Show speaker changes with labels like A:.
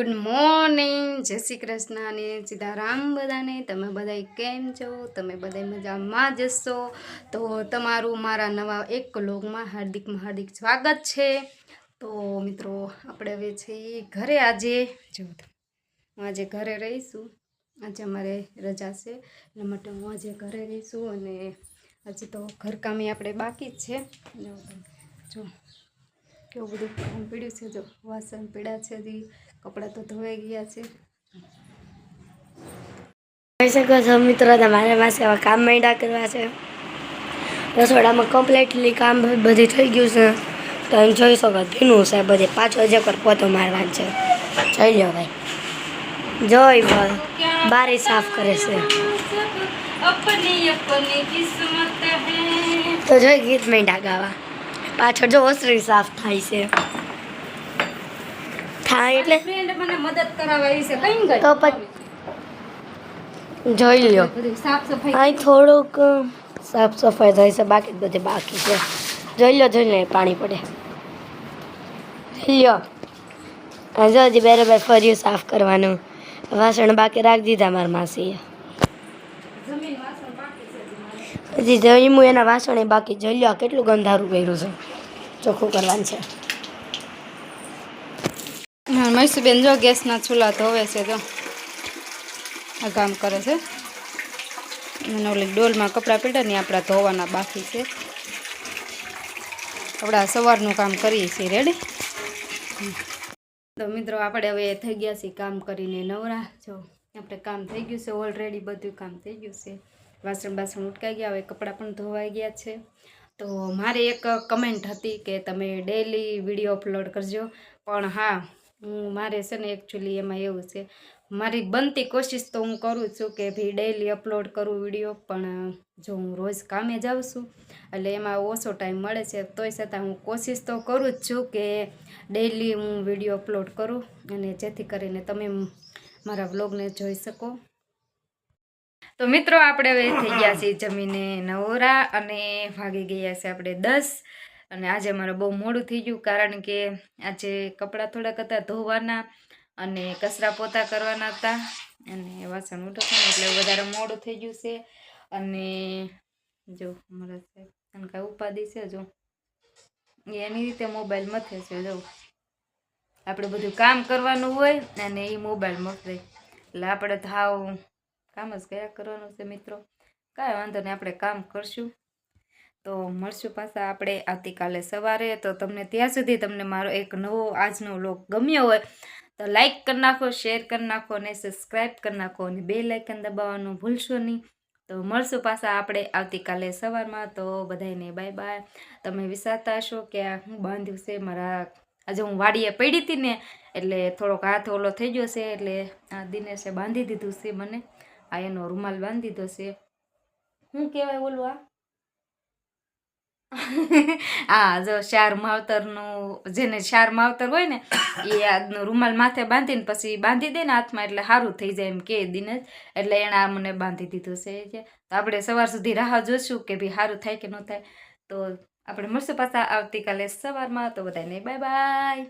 A: Good morning જય શ્રી કૃષ્ણ અને સીતારામ બધાને. તમે બધા કેમ છો? તમે બધા મજામાં જશો તો તમારું મારા નવા એક લોગમાં હાર્દિક હાર્દિક સ્વાગત છે. તો મિત્રો, આપણે હવે છીએ ઘરે આજે. જો, હું આજે ઘરે રહીશું. આજે અમારે રજા છે. એના માટે હું આજે ઘરે રહીશું અને હજી તો ઘરકામી આપણે બાકી જ છે. જો. કેવું બધું કામ પીડ્યું છે? જો વાસણ પીડા છે હજી કપડાં તો ધોવાઈ ગયા છે.
B: કહી શકો છો મિત્રો તમારે પાસે હવે કામ માંડ્યા કરવા છે. રસોડામાં કમ્પ્લીટલી કામ બધું થઈ ગયું છે. તો એમ જોઈ શકો, ભીનું છે બધી. પાછો જે પર પોતો મારવાનું છે. જઈ લો ભાઈ. જોઈ ભાઈ, બારી સાફ કરે છે. તો જોઈ ગીત મેં ગાવા. પાછળ જો ઓસરી સાફ થાય છે. થાય એટલે
A: ફ્રેન્ડ મને મદદ કરાવવા છે. કઈ ગઈ?
B: તો પછી જોઈ લ્યો.
A: સાફ સફાઈ
B: અહીં થોડુંક સાફ સફાઈ થાય છે. બાકી બધે બાકી છે. જોઈ લો જોઈ લો પાણી પડે. જોઈ લો આ જો હજી બરાબર ફર્યું સાફ કરવાનું. વાસણ બાકી રાખી દીધા મારા માસીએ.
A: જમીન હજી.
B: હજી એના વાસણ એ બાકી જલ્યા કેટલું ગંધારું કર્યું છે? ચોખ્ખું કરવાનું છે.
A: હા મૈસુબેન જો ગેસના ચૂલા ધોવે છે તો આ કામ કરે છે. અને ઓલી ડોલમાં કપડાં પીડા ને આપણા ધોવાના બાકી છે. આપણા સવારનું કામ કરીએ છીએ. રેડી તો મિત્રો, આપણે હવે થઈ ગયા છીએ કામ કરીને નવરા. જો, આપણે કામ થઈ ગયું છે. ઓલરેડી બધું કામ થઈ ગયું છે. વાસણ બાસણ ઉટકાઈ ગયા, હવે કપડાં પણ ધોવાઈ ગયા છે. તો મારે એક કમેન્ટ હતી કે તમે ડેલી વીડિયો અપલોડ કરજો. પણ હા, હું, મારે છે ને એકચ્યુઅલી એમાં એવું છે. મારી બનતી કોશિશ તો હું કરું છું કે ભાઈ ડેલી અપલોડ કરું વીડિયો પણ જો હું રોજ કામે જાઉં છું, એટલે એમાં ઓછો ટાઈમ મળે છે, તોય છતાં હું કોશિશ તો કરું જ છું કે ડેઈલી હું વીડિયો અપલોડ કરું, અને જેથી કરીને તમે મારા વ્લોગને જોઈ શકો. તો મિત્રો, આપણે હવે થઈ ગયા છીએ જમીને નવરા અને ભાગી ગયા છે આપણે દસ. અને આજે મારે બહુ મોડું થઈ ગયું કારણ કે આજે કપડાં થોડાક હતા ધોવાના અને કચરા પોતા કરવાના હતા. અને વાસણ ઉઠાવવાના એટલે વધારે મોડું થઈ ગયું છે. અને જો મારા સાહેબ કાંઈ ઉપાધિ છે, જો. એની રીતે મોબાઈલ મથે છે, જો. આપણે બધું કામ કરવાનું હોય અને એ મોબાઈલ મથે. એટલે આપણે હાવ કામ જ કયા કરવાનું છે મિત્રો. કાંઈ વાંધો નહીં, આપણે કામ કરશું. તો મળશું પાછા આપણે આવતીકાલે સવારે. તો તમને ત્યાં સુધી તમને મારો એક નવો આજનો લોક ગમ્યો હોય તો લાઈક કરી નાખો, શેર કરી નાખો અને સબસ્ક્રાઈબ કરી નાખો અને બે લાઇકન દબાવવાનું ભૂલશો નહીં. તો મળશું પાછા આપણે આવતીકાલે સવારમાં. તો બધાને બાય બાય. તમે વિચારતા હશો કે હું બાંધ્યું છે? મારા આજે હું વાડીએ પડી હતી ને, એટલે થોડોક હાથ ઓલો થઈ ગયો છે, એટલે આ દિનેશે બાંધી દીધું છે મને. આ એનો રૂમાલ બાંધી દીધો છે શું કહેવાય ઓલું આ? હા જો શાર માવતરનું, જેને શાર માવતર હોય ને, એ આજનો રૂમાલ માથે બાંધીને પછી બાંધી દે ને હાથમાં, એટલે સારું થઈ જાય એમ કે દિને એટલે એણે આ મને બાંધી દીધું છે તો આપણે સવાર સુધી રાહ જોશું કે ભાઈ સારું થાય કે ન થાય. તો આપણે મળશું પાછા આવતીકાલે સવારમાં, તો બધાને બાય બાય